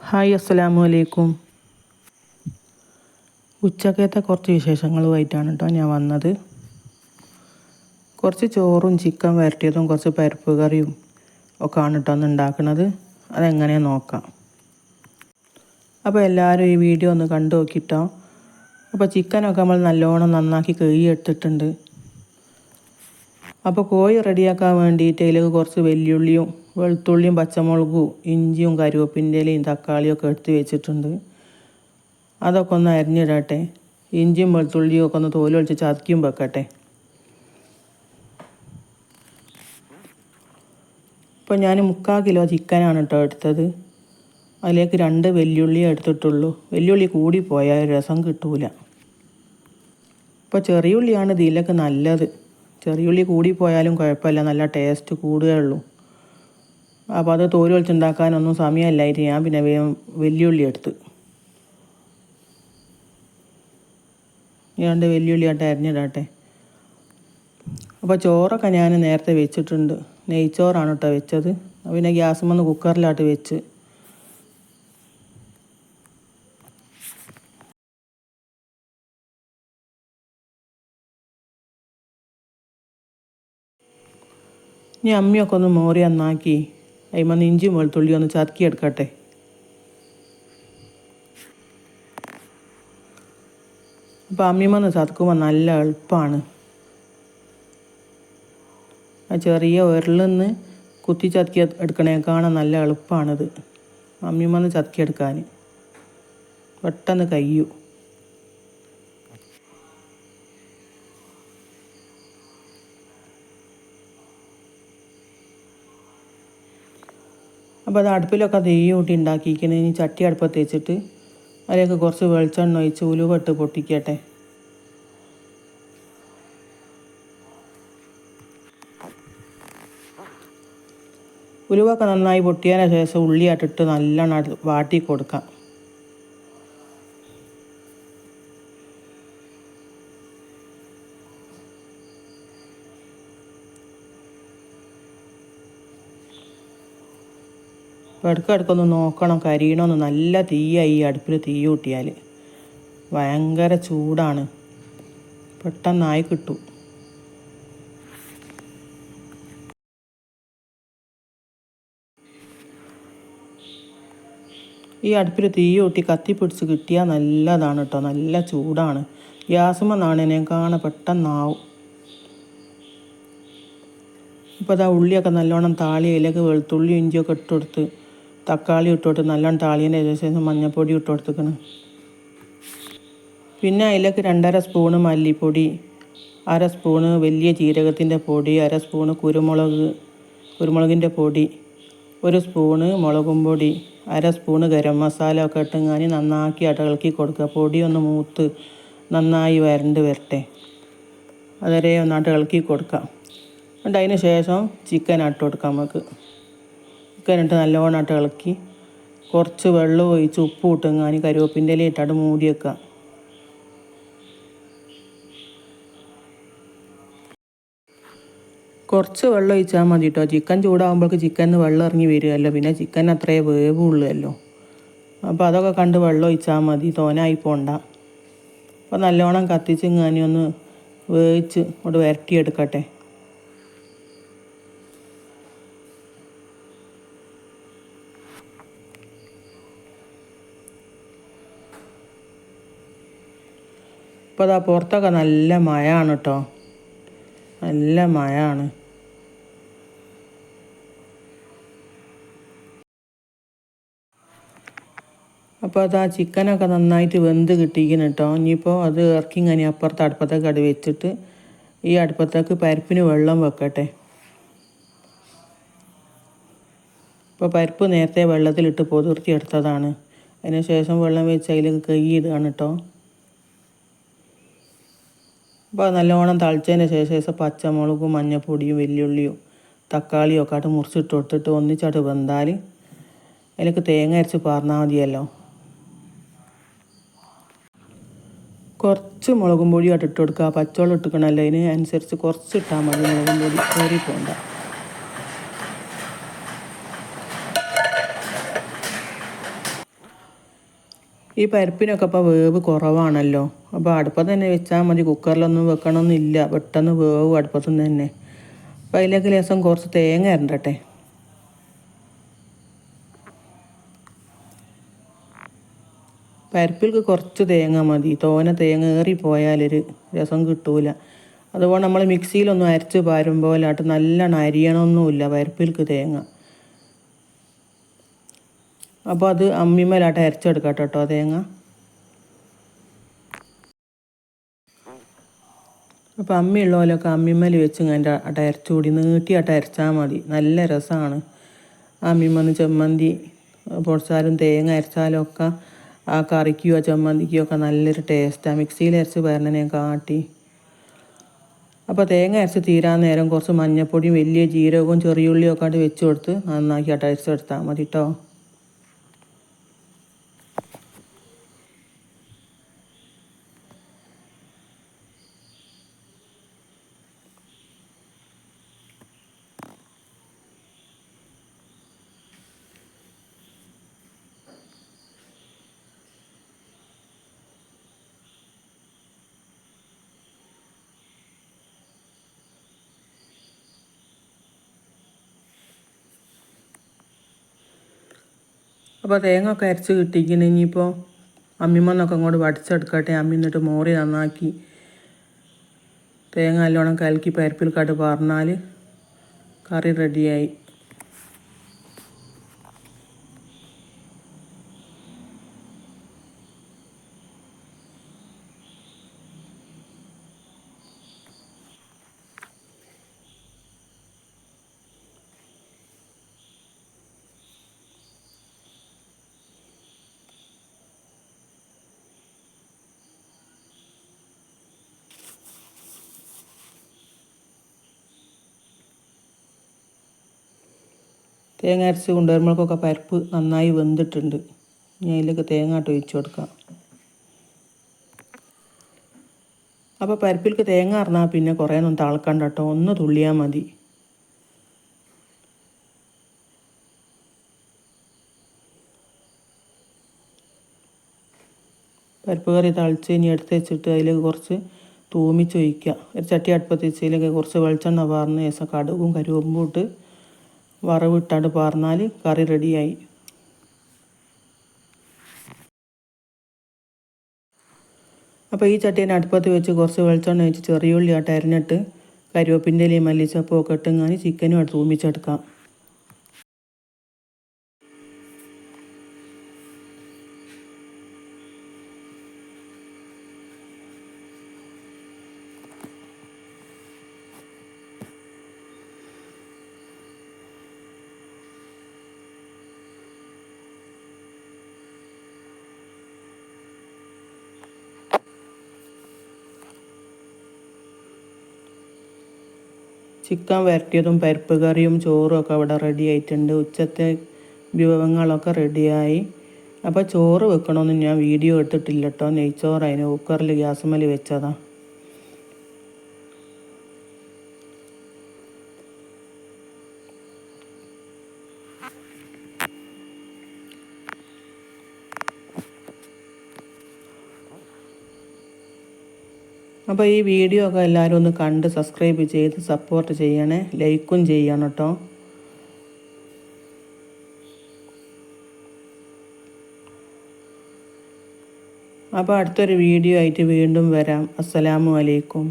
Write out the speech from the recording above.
Hi അസ്സലാമു അലൈക്കും. ഉച്ചക്കത്തെ കുറച്ച് വിശേഷങ്ങളുമായിട്ടാണ് കേട്ടോ ഞാൻ വന്നത്. കുറച്ച് ചോറും ചിക്കൻ വരട്ടിയതും കുറച്ച് പരിപ്പ് കറിയും ഒക്കെ ആണ് കേട്ടോ ഒന്ന് ഉണ്ടാക്കുന്നത് അതെങ്ങനെ നോക്കാം. അപ്പോൾ എല്ലാവരും ഈ വീഡിയോ ഒന്ന് കണ്ടു നോക്കിട്ടോ. അപ്പോൾ ചിക്കനൊക്കെ നമ്മൾ നല്ലോണം നന്നാക്കി കഴുകി എടുത്തിട്ടുണ്ട് അപ്പോൾ കോഴി റെഡിയാക്കാൻ വേണ്ടിയിട്ട് അതിലേക്ക് കുറച്ച് വെല്ലുള്ളിയും വെളുത്തുള്ളിയും പച്ചമുളകും ഇഞ്ചിയും കരുവേപ്പിന്റെ ഇലയും തക്കാളിയും ഒക്കെ എടുത്ത് വെച്ചിട്ടുണ്ട്. അതൊക്കെ ഒന്ന് അരിഞ്ഞിടട്ടെ. ഇഞ്ചിയും വെളുത്തുള്ളിയും ഒക്കെ ഒന്ന് തോലൊഴിച്ച് ചതക്കിയും വെക്കട്ടെ. ഇപ്പോൾ ഞാൻ മുക്കാൽ കിലോ ചിക്കനാണ് കേട്ടോ എടുത്തത്. അതിലേക്ക് രണ്ട് വെല്ലുള്ളിയേ എടുത്തിട്ടുള്ളൂ. വെല്ലുള്ളി കൂടി പോയാൽ രസം കിട്ടൂല. ഇപ്പോൾ ചെറിയ ഉള്ളിയാണ് ഇതിലൊക്കെ നല്ലത്. ചെറിയുള്ളി കൂടി പോയാലും കുഴപ്പമില്ല. നല്ല ടേസ്റ്റ് കൂടുകയുള്ളൂ. അപ്പോൾ അത് തോൽ വെളിച്ചുണ്ടാക്കാനൊന്നും സമയമല്ലായിരിക്കും ഞാൻ പിന്നെ വെല്ലുള്ളി എടുത്ത്. രണ്ട് വെല്ലുള്ളിയായിട്ട് അരിഞ്ഞിടട്ടെ. അപ്പോൾ ചോറൊക്കെ ഞാൻ നേരത്തെ വെച്ചിട്ടുണ്ട്. നെയ്ച്ചോറാണ് കേട്ടോ വെച്ചത്. പിന്നെ ഗ്യാസ് വന്ന് കുക്കറിലാട്ട് വെച്ച്. ഇനി അമ്മയൊക്കെ ഒന്ന് മോറി നന്നാക്കി അതിമന്ന് ഇഞ്ചിയും തുള്ളി ഒന്ന് ചതക്കി എടുക്കട്ടെ അപ്പോൾ അമ്മിമന്ന് ചതക്കുമ്പോൾ നല്ല എളുപ്പമാണ് ആ ചെറിയ ഉരലിന്ന് കുത്തി ചതക്കി എടുക്കണേക്കാണ് നല്ല എളുപ്പമാണിത് അമ്മിമന്ന് ചതക്കി എടുക്കാൻ പെട്ടെന്ന് കഴിയും അപ്പോൾ അത് അടുപ്പിലൊക്കെ തീ കൂട്ടി ഉണ്ടാക്കിയിരിക്കുന്നത് ഇനി ചട്ടി അടുപ്പത്ത് വെച്ചിട്ട് അതിലേക്ക് കുറച്ച് വെളിച്ചെണ്ണ ഒഴിച്ച് ഉലുവട്ട് പൊട്ടിക്കട്ടെ. ഉലുവൊക്കെ നന്നായി പൊട്ടിയതിന് ശേഷം ഉള്ളിയാട്ടിട്ട് നല്ലോണം വാട്ടി കൊടുക്കാം. ഇടയ്ക്ക് ഇടയ്ക്കൊന്ന് നോക്കണം കരിയണമെന്ന് നല്ല തീയായി ഈ അടുപ്പിൽ തീ കൂട്ടിയാൽ ഭയങ്കര ചൂടാണ്. പെട്ടെന്നായി കിട്ടും. ഈ അടുപ്പിൽ തീ കൂട്ടി കത്തി പിടിച്ച് കിട്ടിയാൽ നല്ലതാണ് കേട്ടോ നല്ല ചൂടാണ്. ഗ്യാസുമെന്നാണ് കാണാൻ പെട്ടെന്നാവും. ഇപ്പോൾ അതാ ഉള്ളിയൊക്കെ നല്ലോണം താളി അതിലേക്ക് വെളുത്തുള്ളി ഇഞ്ചിയൊക്കെ ഇട്ട് കൊടുത്ത് തക്കാളി ഇട്ടോട്ട് കൊടുത്ത് നല്ലോണം താളിയതിന്റെ ശേഷം മഞ്ഞൾപ്പൊടി ഇട്ട് പിന്നെ അതിലേക്ക് രണ്ടര സ്പൂണ് മല്ലിപ്പൊടി അര സ്പൂണ് വലിയ ജീരകത്തിന്റെ പൊടി അര സ്പൂണ് കുരുമുളക് കുരുമുളകിന്റെ പൊടി ഒരു സ്പൂണ് മുളകും പൊടി അര സ്പൂണ് ഗരം മസാല ഒക്കെ ഇട്ടെങ്ങാൻ നന്നാക്കി അടകളക്കി കൊടുക്കുക. പൊടി ഒന്ന് മൂത്ത് നന്നായി വരണ്ട് വരട്ടെ. അതുവരെ ഒന്ന് അടകളക്കി കൊടുക്കാം. എന്നിട്ട് അതിന് ശേഷം ചിക്കൻ ഇട്ട് കൊടുക്കാം നമുക്ക്. ചിക്കൻ ഇട്ട് നല്ലോണം ഇട്ട് ഇളക്കി. കുറച്ച് വെള്ളം ഒഴിച്ച് ഉപ്പ് ഇട്ടെങ്ങാൻ കരുവേപ്പിന്റെ ഇല ഇട്ടത് മൂടി വെക്കാം. കുറച്ച് വെള്ളം ഒഴിച്ചാൽ മതി കേട്ടോ ചിക്കൻ ചൂടാകുമ്പോഴേക്ക് ചിക്കൻ വെള്ളം ഇറങ്ങി വരുമല്ലോ പിന്നെ ചിക്കൻ അത്രേ വേവുള്ളല്ലോ അപ്പോൾ അതൊക്കെ കണ്ട് വെള്ളം ഒഴിച്ചാൽ മതി. തോനായി പോണ്ട. അപ്പോൾ നല്ലോണം കത്തിച്ച് ഇങ്ങനെ ഒന്ന് വേവിച്ച് അവിടെ വരട്ടിയെടുക്കട്ടെ. ഇപ്പോൾ അതാ പുറത്തൊക്കെ നല്ല മഴയാണ് കേട്ടോ നല്ല മഴയാണ്. അപ്പോൾ അത് ആ ചിക്കനൊക്കെ നന്നായിട്ട് വെന്ത് കിട്ടിയിരിക്കുന്നു കേട്ടോ ഇനിയിപ്പോൾ അത് ഇറക്കി ഇങ്ങനെ അപ്പുറത്ത് അടുപ്പത്തേക്ക് അടി വെച്ചിട്ട് ഈ അടുപ്പത്തേക്ക് പരിപ്പിന് വെള്ളം വെക്കട്ടെ. ഇപ്പോൾ പരിപ്പ് നേരത്തെ വെള്ളത്തിലിട്ട് പൊതിർത്തി എടുത്തതാണ് ശേഷം വെള്ളം വെച്ച് അതിലേക്ക് കൈ ഇടുകയാണ് കേട്ടോ അപ്പോൾ നല്ലോണം തളിച്ചതിന് ശേഷം പച്ചമുളകും മഞ്ഞപ്പൊടിയും വെല്ലുള്ളിയും തക്കാളിയും ഒക്കെ ആയിട്ട് മുറിച്ചിട്ട് കൊടുത്തിട്ട് ഒന്നിച്ചായിട്ട് വെന്താൽ അതിലേക്ക് തേങ്ങ അരച്ച് പാർന്നാൽ മതിയല്ലോ. കുറച്ച് മുളകും പൊടിയായിട്ട് ഇട്ട് കൊടുക്കുക. പച്ചവെള്ളം ഇട്ടിക്കണമല്ലോ അതിന് അനുസരിച്ച് കുറച്ച് ഇട്ടാൽ മതി മുളകും പൊടി. കയറി പോകണ്ട ഈ പരിപ്പിനൊക്കെ ഇപ്പോൾ വേവ് കുറവാണല്ലോ. അപ്പോൾ അടുപ്പത്ത് തന്നെ വെച്ചാൽ മതി. കുക്കറിലൊന്നും വെക്കണമെന്നില്ല പെട്ടെന്ന് വേവും അടുപ്പത്തുനിന്ന് തന്നെ. അപ്പോൾ അതിലേക്ക് ലേസം കുറച്ച് തേങ്ങ ഇരണ്ടട്ടെ പരിപ്പിൽക്ക് കുറച്ച് തേങ്ങ മതി. തോന തേങ്ങ ഏറിപ്പോയാലൊരു രസം കിട്ടൂല. അതുപോലെ നമ്മൾ മിക്സിയിലൊന്നും അരച്ച് പാരുമ്പോലാട്ട് നല്ലോണം അരിയണമൊന്നുമില്ല പരിപ്പിൽക്ക് തേങ്ങ. അപ്പോൾ അത് അമ്മിമേലാട്ട് അരച്ചെടുക്കാം കേട്ടോ തേങ്ങ. അപ്പോൾ അമ്മിയുള്ള പോലെയൊക്കെ അമ്മിമ്മൽ വെച്ച് ഇങ്ങനെ അട്ട അരച്ചുകൂടി നീട്ടിയാട്ട് അരച്ചാൽ മതി. നല്ല രസമാണ് അമ്മിമ്മന്ന് ചെമ്മന്തി പൊടിച്ചാലും തേങ്ങ അരച്ചാലും ഒക്കെ ആ കറിക്കോ ചമ്മന്തിക്കോ ഒക്കെ നല്ലൊരു ടേസ്റ്റാണ് മിക്സിയിൽ അരച്ച് വരണനെ കാട്ടി. അപ്പോൾ തേങ്ങ അരച്ച് തീരാൻ നേരം കുറച്ച് മഞ്ഞപ്പൊടിയും വലിയ ജീരകവും ചെറിയുള്ളിയും ഒക്കെ ആയിട്ട് വെച്ച് കൊടുത്ത് നന്നാക്കി അട്ട അരച്ചെടുത്താൽ മതി കേട്ടോ അപ്പോൾ തേങ്ങ ഒക്കെ അരച്ച് കിട്ടിക്കണേ ഇനിയിപ്പോൾ അമ്മിമ്മന്നൊക്കെ അങ്ങോട്ട് വടിച്ചെടുക്കട്ടെ. അമ്മി എന്നിട്ട് മോറി നന്നാക്കി തേങ്ങ നല്ലോണം കലക്കി പരിപ്പിൽ കാട്ട് പറഞ്ഞാൽ കറി റെഡിയായി തേങ്ങ അരച്ച് കൊണ്ടുവരുമ്പോഴൊക്കെ പരിപ്പ് നന്നായി വെന്തിട്ടുണ്ട്. ഇനി അതിലേക്ക് തേങ്ങ ഇട്ട് ഒഴിച്ചു കൊടുക്കാം. അപ്പോൾ പരിപ്പിലേക്ക് തേങ്ങ അറിഞ്ഞാൽ പിന്നെ കുറേ ഒന്നും തിളക്കണ്ട കേട്ടോ. ഒന്ന് തുള്ളിയാൽ മതി. പരിപ്പ് കറി തളിച്ച് ഇനി എടുത്ത് വെച്ചിട്ട് അതിലേക്ക് കുറച്ച് തൂമിച്ചൊഴിക്കുക ഒരു ചട്ടി അടുപ്പത്ത് വെച്ചതിലേക്ക് കുറച്ച് വെളിച്ചെണ്ണ പാർന്ന് ശേഷം കടുകും കരുവമ്പും ഇട്ട് വറവിട്ടാണ്ട് പാർന്നാൽ കറി റെഡിയായി. അപ്പോൾ ഈ ചട്ടീനെ അടുപ്പത്ത് വെച്ച് കുറച്ച് വെളിച്ചെണ്ണ വെച്ച് ചെറിയ ഉള്ളി ആട്ട് അരിഞ്ഞിട്ട് കരിവേപ്പിന്റെ ഇലയും മല്ലിച്ചപ്പും ഒക്കെ ഇട്ടിങ്ങാൻ ചിക്കനും എടുത്ത് തൂമിച്ചെടുക്കാം. ചിക്കൻ വരട്ടിയതും പരിപ്പ് കറിയും ചോറും ഒക്കെ അവിടെ റെഡി ആയിട്ടുണ്ട്. ഉച്ചത്തെ വിഭവങ്ങളൊക്കെ റെഡിയായി അപ്പോൾ ചോറ് വെക്കണമെന്ന് ഞാൻ വീഡിയോ എടുത്തിട്ടില്ല കേട്ടോ നെയ്ച്ചോറ് അതിന് കുക്കറിൽ ഗ്യാസുമൽ വെച്ചതാ. അപ്പോൾ ഈ വീഡിയോ ഒക്കെ എല്ലാവരും ഒന്ന് കണ്ട് സബ്സ്ക്രൈബ് ചെയ്ത് സപ്പോർട്ട് ചെയ്യണേ. ലൈക്കും ചെയ്യണം കേട്ടോ. അപ്പോൾ അടുത്തൊരു വീഡിയോ ആയിട്ട് വീണ്ടും വരാം. അസ്സലാമു അലൈക്കും.